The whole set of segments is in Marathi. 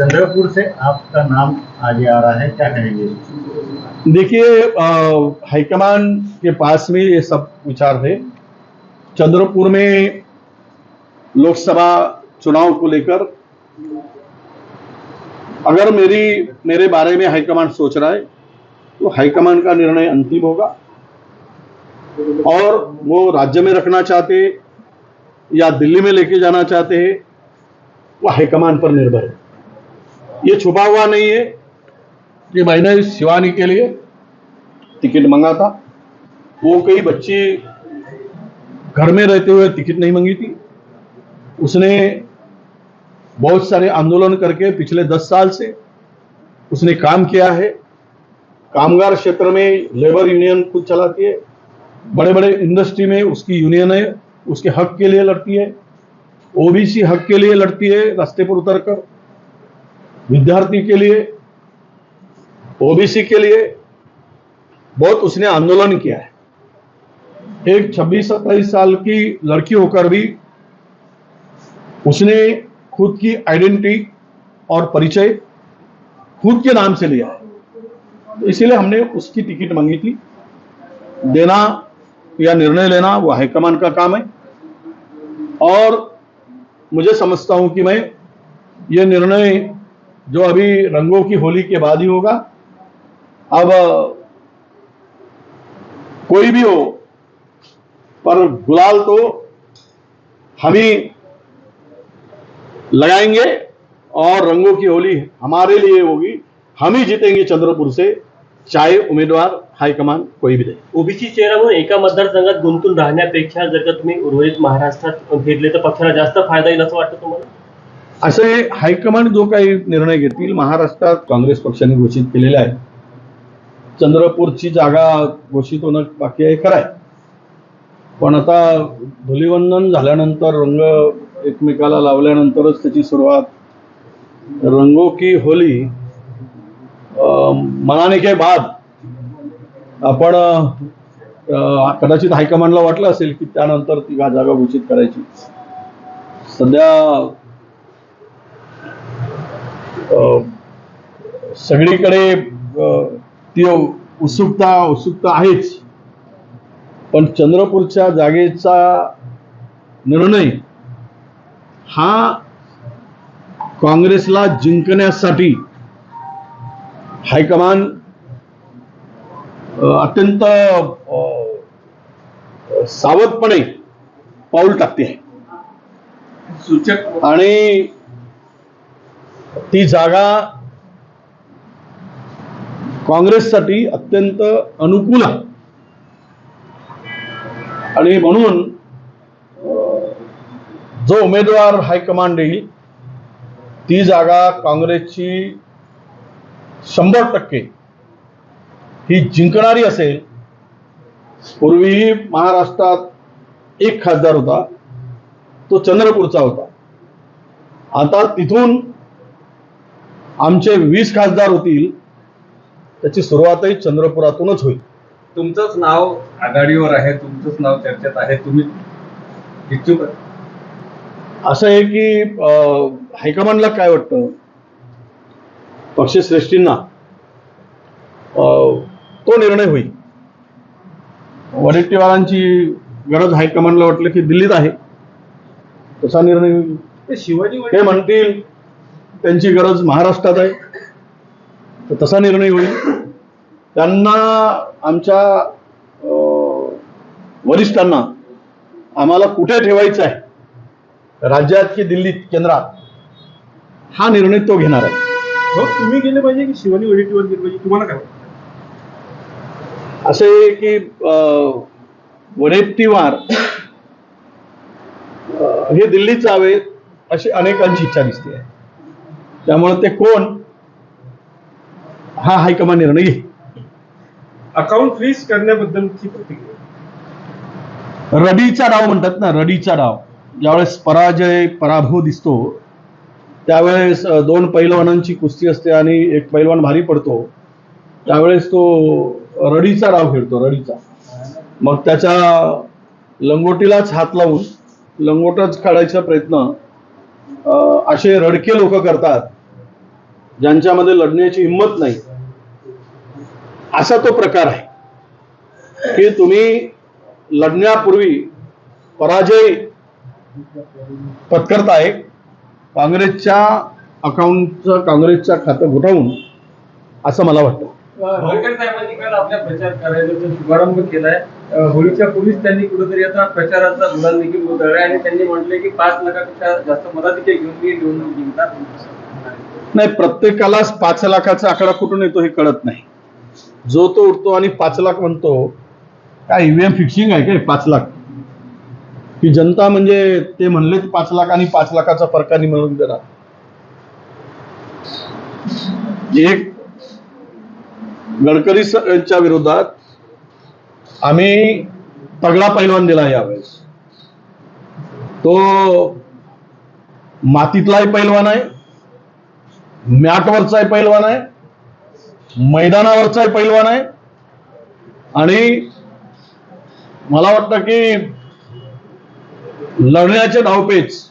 चंद्रपुर से आपका नाम आगे आ रहा है, क्या कहेंगे देखिए हाईकमान के पास में ये सब विचार थे। चंद्रपुर में लोकसभा चुनाव को लेकर अगर मेरी, मेरे बारे में हाईकमान सोच रहा है तो हाईकमान का निर्णय अंतिम होगा। और वो राज्य में रखना चाहते या दिल्ली में लेके जाना चाहते हैं, वो हाईकमान पर निर्भर है। ये छुपा हुआ नहीं है। कि मैंने शिवानी के लिए टिकट मंगा था। वो कई बच्चे घर में रहते हुए टिकट नहीं मांगी थी। उसने बहुत सारे आंदोलन करके पिछले दस साल से उसने काम किया है। कामगार क्षेत्र में लेबर यूनियन खुद चलाती है। बड़े बड़े इंडस्ट्री में उसकी यूनियन है, उसके हक के लिए लड़ती है। ओबीसी हक के लिए लड़ती है, रास्ते पर उतरकर। विद्यार्थी के लिए ओबीसी के लिए बहुत उसने आंदोलन किया है। एक 26 सत्ताईस साल की लड़की होकर भी उसने खुद की आइडेंटिटी और परिचय खुद के नाम से लिया है। तो इसीलिए हमने उसकी टिकट मांगी थी। देना या निर्णय लेना वो हाईकमान का काम है। और मुझे समझता हूँ कि मैं ये निर्णय जो अभी रंगों की होली के बाद ही होगा। अब, कोई भी हो, पर गुलाल तो हम ही लगाएँगे और रंगों की होली हमारे लिए होगी। हम ही जीतेंगे चंद्रपुर से, चाहे उम्मीदवार हाईकमान कोई भी दे ओबीसी चेहरा म्हणून एका मतदारसंघात गुंतून राहण्यापेक्षा जर का तुम्ही उर्वरित महाराष्ट्रात फिरले तर पक्षाला जास्त फ़ायदा येईल असं तुम्हाला? असे हायकमांड जो काही निर्णय घेतील महाराष्ट्रात काँग्रेस पक्षाने घोषित केलेला आहे चंद्रपूरची जागा घोषित होणं बाकी आहे खरं आहे. पण आता धुलिवंदन झाल्यानंतर रंग एकमेकाला लावल्यानंतरच त्याची सुरुवात रंगो की होली मनाने के बाद. आपण कदाचित हायकमांडला वाटलं असेल की त्यानंतर ती जागा घोषित करायची. सध्या सगळीकडे ती उत्सुकता उत्सुकता आहेच. पण चंद्रपूरच्या जागेचा निर्णय हा काँग्रेसला जिंकण्यासाठी हायकमान अत्यंत सावधपणे पाऊल टाकते. आहे सूचक. आणि ती जागा काँग्रेससाठी अत्यंत अनुकूल आहे. आणि म्हणून जो उमेदवार हायकमांड येईल ती जागा काँग्रेसची शंभर टक्के ही जिंकणारी असेल. पूर्वीही महाराष्ट्रात एक खासदार होता तो चंद्रपूरचा होता. आता तिथून आमचे वीस खासदार होतील त्याची सुरुवातही चंद्रपुरातूनच होईल. तुमचंच नाव आघाडीवर आहे तुमचंच नाव चर्चेत आहे तुम्ही इच्छुक? असं आहे की हायकमांडला काय वाटतं? पक्षश्रेष्ठींना तो निर्णय होईल. वडेट्टीवारांची गरज हायकमांडला वाटलं की दिल्लीत आहे. तसा निर्णय होईल शिवाजी ते म्हणतील त्यांची गरज महाराष्ट्रात आहे. तर तसा निर्णय होईल. त्यांना आमच्या वरिष्ठांना आम्हाला कुठे ठेवायचं आहे? राज्यात की दिल्लीत केंद्रात? हा निर्णय तो घेणार आहे. हो, तुम्ही गेले पाहिजे की शिवानी वडेट्टीवार गेले पाहिजे? तुम्हाला काय? असे की वडेट्टीवार हे दिल्लीत जावे अशी अनेकांची इच्छा दिसते आहे. त्यामुळे ते कोण? हा हायकमांड निर्णय घेईल अकाउंट फ्रीज करण्याबद्दलची प्रतिक्रिया. रडीचा डाव म्हणतात ना रडीचा डाव. ज्यावेळेस पराजय पराभव दिसतो त्यावेळेस दोन पैलवानांची कुस्ती असते आणि एक पैलवान भारी पडतो त्यावेळेस तो रडीचा डाव खेळतो रडीचा. मग त्याच्या लंगोटीलाच हात लावून लंगोटच काढायचा प्रयत्न असे रडके लोक करतात ज्यांच्यामध्ये लढण्याची हिंमत नाही. असा तो प्रकार आहे. की तुम्ही लढण्यापूर्वी पराजय पत्करताय काँग्रेसच्या अकाउंटचं काँग्रेसच्या खातं घुटावून असं मला वाटतं. होळकर साहेबांनी काल आपल्या प्रचार कार्यालयाचा शुभारंभ केलाय. होळीच्या पूर्वीच त्यांनी कुठेतरी आता प्रचाराचा गुलाल देखील उधळलाय आणि त्यांनी म्हटलंय की पाच लाखापेक्षा जास्त मताधिके घेऊन मी निवडणूक जिंकतात नाही प्रत्येकालाच पाच लाखाचा आकडा कुठून येतो हे कळत नाही. जो तो उठतो आणि पाच लाख म्हणतो काय ईव्हीएम फिक्सिंग आहे काय पाच लाख? की जनता म्हणजे ते म्हणले पाच लाख आणि पाच लाखाचा फरकाने मिळून देणार एक गडकरी यांच्या विरोधात आम्ही तगडा पैलवान दिला यावेळेस. तो मातीतलाही पैलवान आहे मॅटवरचाही पैलवान आहे मैदानावरचाही पैलवान आहे. आणि मला वाटतं की लढण्याचे धावपेच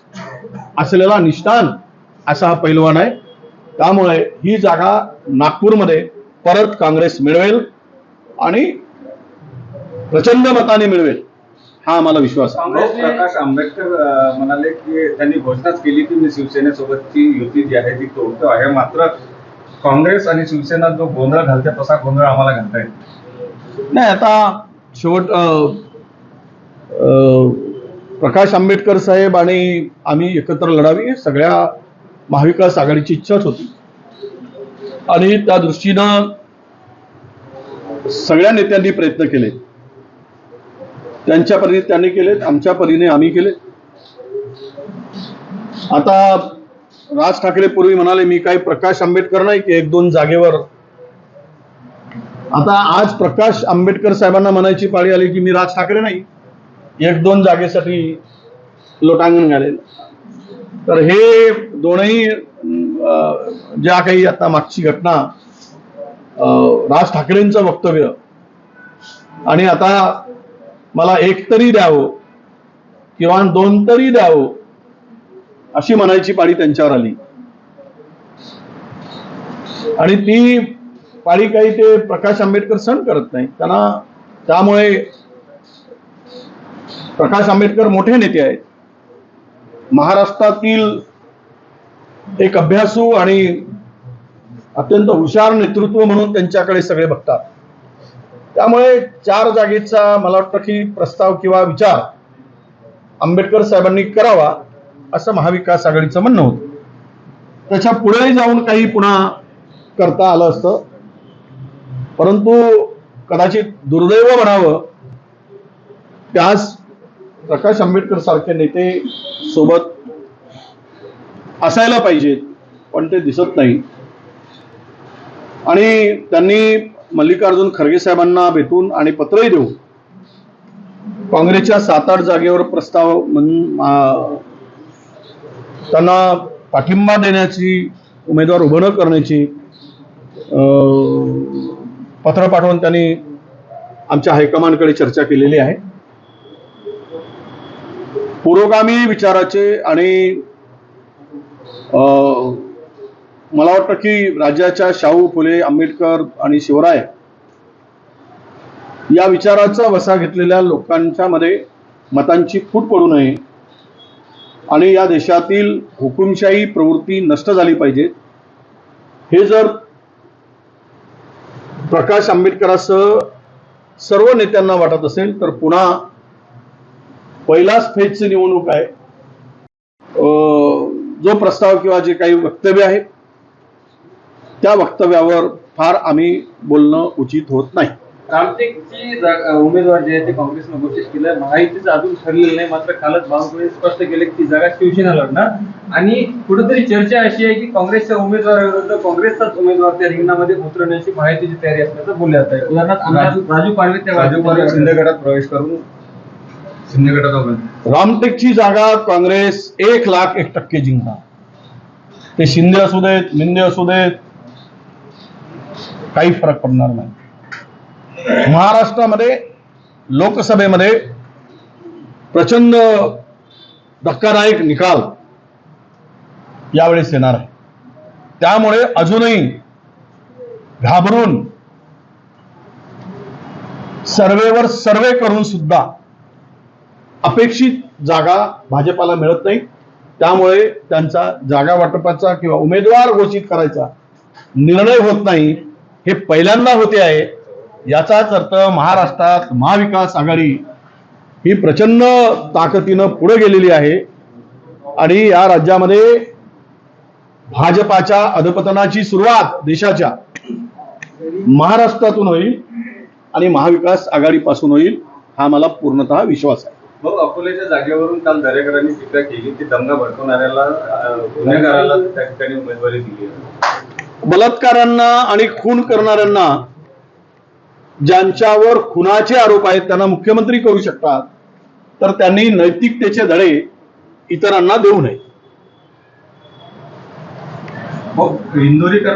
असलेला निष्ठान असा हा पैलवान आहे. त्यामुळे ही जागा नागपूरमध्ये परत काँग्रेस मिळवेल आणि प्रचंड मताने मिळवेल हा आम्हाला विश्वास आहे. काँग्रेस प्रकाश आंबेडकर म्हणाले की त्यांनी घोषणाच केली की मी शिवसेनेसोबतची युती जी आहे ती तोडतो आहे. मात्र काँग्रेस आणि शिवसेना जो गोंधळ घालते तसा गोंधळ आम्हाला घालता येईल नाही. आता शेवट प्रकाश आंबेडकर साहेब आणि आम्ही एकत्र लढावी ही सगळ्या महाविकास आघाडीची इच्छाच होती. आणि त्या दृष्टीनं सगळ्या नेत्यांनी प्रयत्न केले. त्यांच्या परीने त्यांनी केलेत आमच्या परीने आम्ही केले. आता राज ठाकरे पूर्वी म्हणाले मी काही प्रकाश आंबेडकर नाही की एक दोन जागेवर. आता आज प्रकाश आंबेडकर साहेबांना म्हणायची पाळी आली की मी राज ठाकरे नाही एक दोन जागेसाठी लोटांगण घालेल. तर हे दोनही ज्या काही आता मागची घटना अं, राज ठाकरेंचं वक्तव्य आणि आता मला एक तरी द्यावं किंवा दोन तरी द्यावं अशी म्हणायची पाळी त्यांच्यावर आली. आणि ती पाळी काही ते प्रकाश आंबेडकर सहन करत नाही. त्यांना त्यामुळे प्रकाश आंबेडकर मोठे नेते आहेत. महाराष्ट्रातील एक अभ्यासू आणि अत्यंत हुशार नेतृत्व म्हणून त्यांच्याकडे सगळे बघतात. त्यामुळे चार जागेचा मला वाटतं की प्रस्ताव किंवा विचार आंबेडकर साहेबांनी करावा असं महाविकास आघाडीचं म्हणणं होतं. त्याच्या पुढेही जाऊन काही पुन्हा करता आलं असतं. परंतु कदाचित दुर्दैव म्हणावं त्यास प्रकाश आंबेडकर सारखे नेते सोबत असायला पाहिजेत पण ते दिसत नाही. आणि त्यांनी मल्लिकार्जुन खरगे साहेबांना भेटून आणि पत्रही देऊन काँग्रेसच्या सात आठ जागेवर प्रस्ताव त्यांना पाठिंबा देण्याची उमेदवार उभं न करण्याची पत्र पाठवून त्यांनी आमच्या हायकमांडकडे चर्चा केलेली आहे. पुरोगामी विचाराचे आणि मला वाटतं की राज्याच्या शाहू फुले आंबेडकर आणि शिवराय या विचाराचा वसा घेतलेल्या लोकांच्या मध्ये मतांची फूट पडू नये आणि या देशातील हुकुमशाही प्रवृत्ती नष्ट झाली पाहिजे. हे जर प्रकाश आंबेडकरासह सर्व नेत्यांना वाटत असेल तर पुन्हा पहिलाच फेजची निवडणूक आहे. जो प्रस्ताव किंवा जे काही वक्तव्य आहे त्या वक्तव्यावर फार आम्ही बोलणं उचित होत नाही. रामटेकची उमेदवार जे आहे ते काँग्रेसनं घोषित केलं महायुतीचं अजून ठरलेलं नाही. मात्र कालच बावनकुळे स्पष्ट केले की ती जागा शिवसेना लढणार. आणि कुठेतरी चर्चा अशी आहे की काँग्रेसच्या उमेदवाराविरुद्ध काँग्रेसचाच उमेदवार त्या रिंगणामध्ये उतरण्याची महायुतीची तयारी असल्याचं बोलले जात आहे उदाहरणार्थ राजू पालवे त्या राजू पालवे शिंदे गटात प्रवेश करून शिंदे उमेदवार रामटेकची जागा काँग्रेस एक लाख एक टक्के जिंकणार. ते शिंदे असू देत मिंदे असू देत काही फरक पडणार नाही. महाराष्ट्रामध्ये लोकसभेमध्ये प्रचंड धक्कादायक निकाल यावेळेस येणार आहे. त्यामुळे अजूनही घाबरून सर्वेवर सर्वे करून सुद्धा अपेक्षित जागा भाजपाला मिळत नाही. त्यामुळे त्यांचा जागा वाटपाचा किंवा उमेदवार घोषित करायचा निर्णय होत नाही. हे पहिल्यांदा होते आहे. याचाच अर्थ महाराष्ट्रात महाविकास आघाडी ही प्रचंड ताकदीनं पुढे गेलेली आहे. आणि या राज्यामध्ये भाजपाच्या अधपतनाची सुरुवात देशाच्या महाराष्ट्रातून होईल आणि महाविकास आघाडीपासून होईल हा मला पूर्णतः विश्वास आहे. भाऊ अकोल्याच्या जागेवरून काल दरेकरांनी टीका केली की दंगा भडकवणाऱ्याला गुन्हेगाराला त्या ठिकाणी उमेदवारी दिली आहे. बलात्कारांना आणि खून करणाऱ्यांना ज्यांच्यावर खुनाचे आरोप आहेत त्यांना मुख्यमंत्री करू शकतात तर त्यांनी नैतिकतेचे धडे इतरांना देऊ नये इंदोरीकर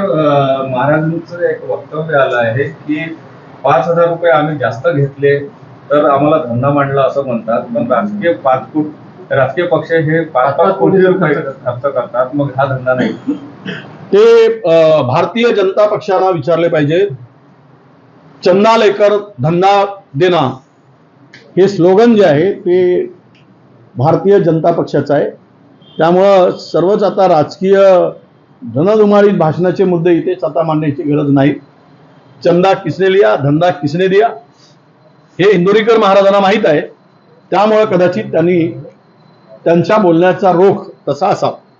महाराजांचं एक वक्तव्य आलं आहे की पाच हजार रुपये आम्ही जास्त घेतले तर आम्हाला धंदा मांडला असं म्हणतात. पण राजकीय पाच कोट राजकीय पक्ष हे पाच पाच कोटी रुपये खर्च करतात? मग हा धंदा नाही. ते भारतीय जनता पक्षाला विचारले पाहिजे. चंदा लेकर धंदा देना हे स्लोगन जे आहे ते भारतीय जनता पक्षाचं आहे. त्यामुळं सर्वच आता राजकीय धनधुमाळीत भाषणाचे मुद्दे इथेच आता मांडण्याची गरज नाही. चंदा किसने लिया धंदा किसने दिया? हे इंदोरीकर महाराजांना माहीत आहे. त्यामुळं कदाचित त्यांनी त्यांच्या बोलण्याचा रोख तसा असावा.